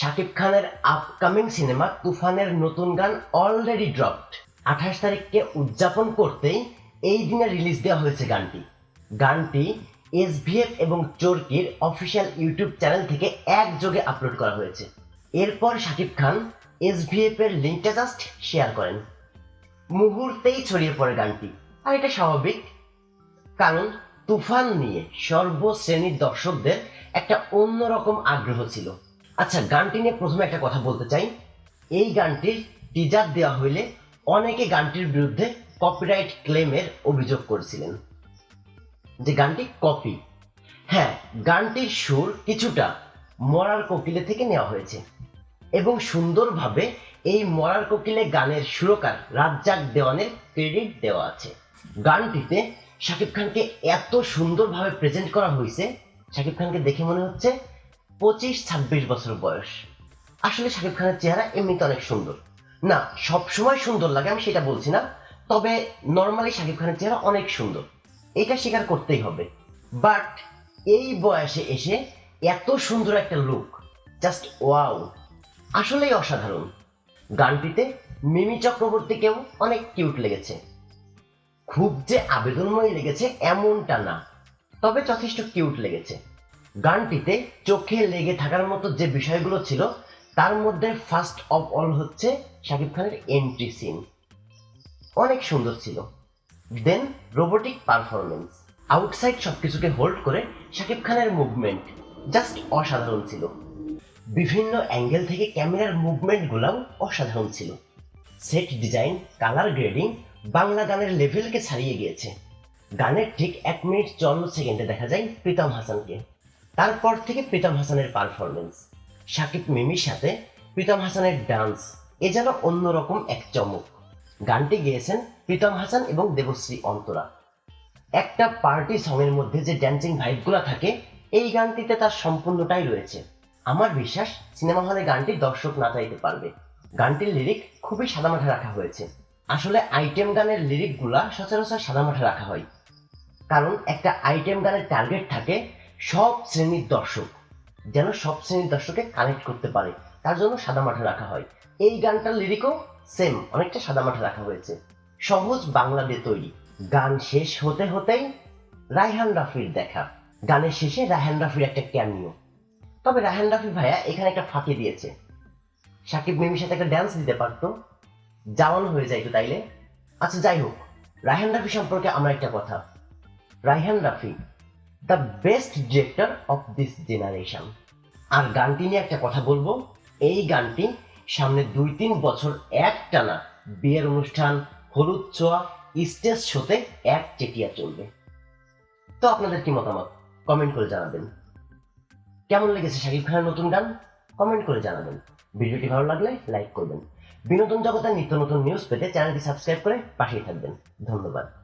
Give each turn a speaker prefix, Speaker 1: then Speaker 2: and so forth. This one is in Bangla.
Speaker 1: শাকিব খানের আপকামিং সিনেমা তুফানের নতুন গান অলরেডি ড্রপড আঠাশ তারিখকে উদযাপন করতেই এই দিনে রিলিজ দেওয়া হয়েছে গানটি। গানটি এসভিএফ এবং চরকির অফিসিয়াল ইউটিউব চ্যানেল থেকে একযোগে আপলোড করা হয়েছে। এরপর শাকিব খান এসভিএফ এর লিঙ্কটা জাস্ট শেয়ার করেন। মুহূর্তেই ছড়িয়ে পড়ে গানটি। আর এটা স্বাভাবিক, কারণ তুফান নিয়ে সর্বশ্রেণীর দর্শকদের একটা অন্যরকম আগ্রহ ছিল। আচ্ছা গানটি নিয়ে প্রথমে একটা কথা বলতে চাই। এই গানটির টিজার দেওয়া হইলে অনেকে গানটির বিরুদ্ধে কপিরাইট ক্লেমের অভিযোগ করেছিলেন। যে গানটি কপি হ্যাঁ গানটির সুর কিছুটা মরার কোকিলে থেকে নেওয়া হয়েছে এবং সুন্দরভাবে এই মরার কোকিলে গানের সুরকার রাজ্জাক দেওয়ানের ক্রেডিট দেওয়া আছে। গানটিতে শাকিব খানকে এত সুন্দরভাবে প্রেজেন্ট করা হয়েছে, শাকিব খানকে দেখে মনে হচ্ছে পঁচিশ, ছাব্বিশ বছর বয়স। আসলে শাকিব খানের চেহারা এমনিতে অনেক সুন্দর। না সব সময় সুন্দর লাগে, আমি সেটা বলছি না। তবে নর্মালি শাকিব খানের চেহারা অনেক সুন্দর। এটা স্বীকার করতেই হবে। বাট এই বয়সে এসে এত সুন্দর একটা লুক জাস্ট ওয়াও আসলেই অসাধারণ। গানটিতে মিমি চক্রবর্তীকেও অনেক কিউট লেগেছে। খুব যে আবেদনময় লেগেছে এমনটা না, তবে যথেষ্ট কিউট লেগেছে। গানটিতে চোখে লেগে থাকার মতো যে বিষয়গুলো ছিল, তার মধ্যে ফার্স্ট অফ অল হচ্ছে শাকিব খানের এন্ট্রি সিন অনেক সুন্দর ছিল। দেন রোবোটিক পারফরমেন্স আউটসাইড সবকিছুকে হোল্ড করে শাকিব খানের মুভমেন্ট জাস্ট অসাধারণ ছিল। বিভিন্ন অ্যাঙ্গেল থেকে ক্যামেরার মুভমেন্টগুলোও অসাধারণ ছিল। Set design colour grading Bangla গানের লেভেলকে ছাড়িয়ে গিয়েছে। গানের ঠিক এক মিনিট চল্ল সেকেন্ডে দেখা যায় প্রীতম হাসানকে। তারপর থেকে প্রীতম হাসানের পারফরমেন্স শাকিব মিমির সাথে প্রীতম হাসানের ডান্স এ যেন অন্যরকম এক চমক। গানটি গেয়েছেন প্রীতম হাসান এবং দেবশ্রী অন্তরা। একটা পার্টি সঙের মধ্যে যে ড্যান্সিং ভাইবগুলো থাকে, এই গানটিতে তার সম্পূর্ণটাই রয়েছে। আমার বিশ্বাস, সিনেমা হলে গানটি দর্শক না চাইতে পারবে। গানটির লিরিক খুবই সাদামাঠা রাখা হয়েছে। আসলে আইটেম গানের লিরিকগুলা সচরাচর সাদামাঠা রাখা হয়। কারণ একটা আইটেম গানের টার্গেট থাকে সব শ্রেণির দর্শক, যেন সব শ্রেণির দর্শককে কানেক্ট করতে পারে, তার জন্য সাদা মাঠে রাখা হয়। এই গানটার লিরিকও সেম অনেকটা সাদামাঠা রাখা হয়েছে। সহজ বাংলা দিয়ে তৈরি। গান শেষ হতে হতেই রায়হান রাফির দেখা। গানের শেষে রায়হান রাফির একটা ক্যামিও তবে রায়হান রাফি ভাইয়া এখানে একটা ফাঁকি দিয়েছে। সাকিব মিমির সাথে একটা ড্যান্স দিতে পারতো। যাওয়ানো হয়ে যাইতো তাইলে। আচ্ছা যাই হোক, রায়হান রাফি সম্পর্কে আমার একটা কথা। Raihan Rafi the best director of this generation আর গানটি নিয়ে একটা কথা বলব। এই গানটি সামনে দুই তিন বছর একটানা বিয়ের অনুষ্ঠান, হলুদ ছোঁয়া, স্টেজ শোতে এক চেটিয়া চলবে। তো আপনাদের কি মতামত? কমেন্ট করে জানাবেন। কেমন লেগেছে শাকিব খানের নতুন গান? কমেন্ট করে জানাবেন। ভিডিওটি ভালো লাগলে লাইক করবেন। বিনোদন জগতের নিত্য নতুন নিউজ পেতে চ্যানেলটি সাবস্ক্রাইব করে পাঠিয়ে থাকবেন। ধন্যবাদ।